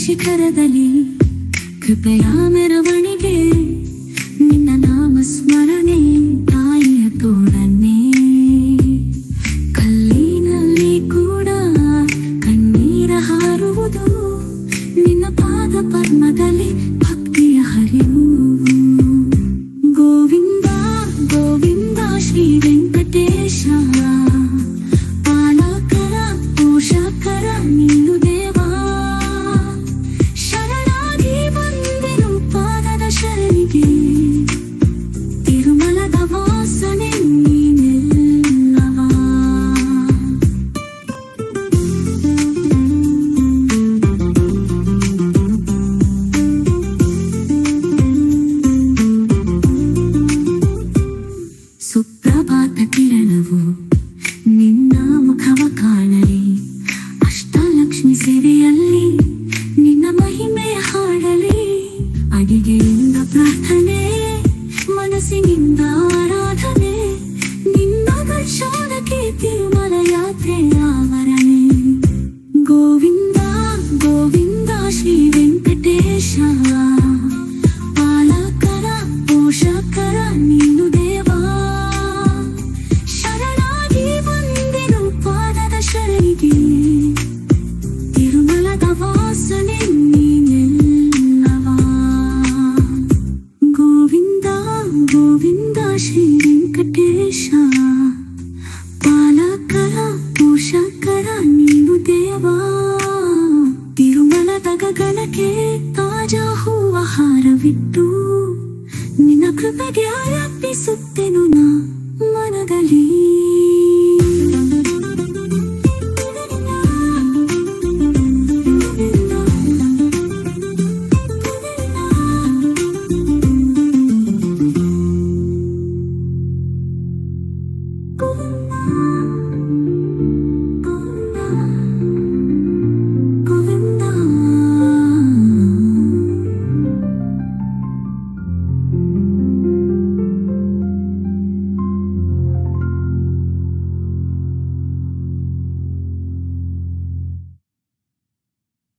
ಮಧ್ಯದಲ್ಲಿ ಕೃಪೆಯ ಮೆರವಣಿಗೆ, ನಿನ್ನ ನಾಮ ಸ್ಮರಣೆ ತಾಯಿಯ ತೋಡನೆ ಕಲ್ಲಿನಲ್ಲಿ ಕೂಡ ಕಣ್ಣೀರ ಹಾರುವುದು ನಿನ್ನ ಪಾದ ಪದ್ಮದಲ್ಲಿ ಕಿರಣವು ನಿನ್ನ ಮುಖವ ಕಾಣಲಿ. ಅಷ್ಟಲಕ್ಷ್ಮಿ ಸೇವೆಯಲ್ಲಿ ನಿನ್ನ ಮಹಿಮೆ ಹಾಡಲಿ. ಅಡಿಗೆಯಿಂದ ಪ್ರಾರ್ಥನೆ, ಮನಸ್ಸಿನಿಂದ ಆರಾಧನೆ. ನಿನ್ನ ದರ್ಶನಕ್ಕೆ ತಿರುಮಲ ಯಾತ್ರೆ ಆವರಣೆ. ಗೋವಿಂದ ಗೋವಿಂದ ಶ್ರೀ ವೆಂಕಟೇಶ. ಪಾಲಕರ, ಪೋಷಕರ, ನೀನು ಗೋವಿಂದ ಶ್ರೀ ವೆಂಕಟೇಶ ಪಾಲಕರ ಪೋಷಕರ ನೀನು ದೇವಾ ತಿರುಮಲದ ಗಗನಕ್ಕೆ ತಾಜಾ ಹೂವ ಹಾರವಿಟ್ಟು ನಿನ್ನ ಕೃಪೆಗೆ ಅರ್ಪಿಸುತ್ತೆನು ನಾ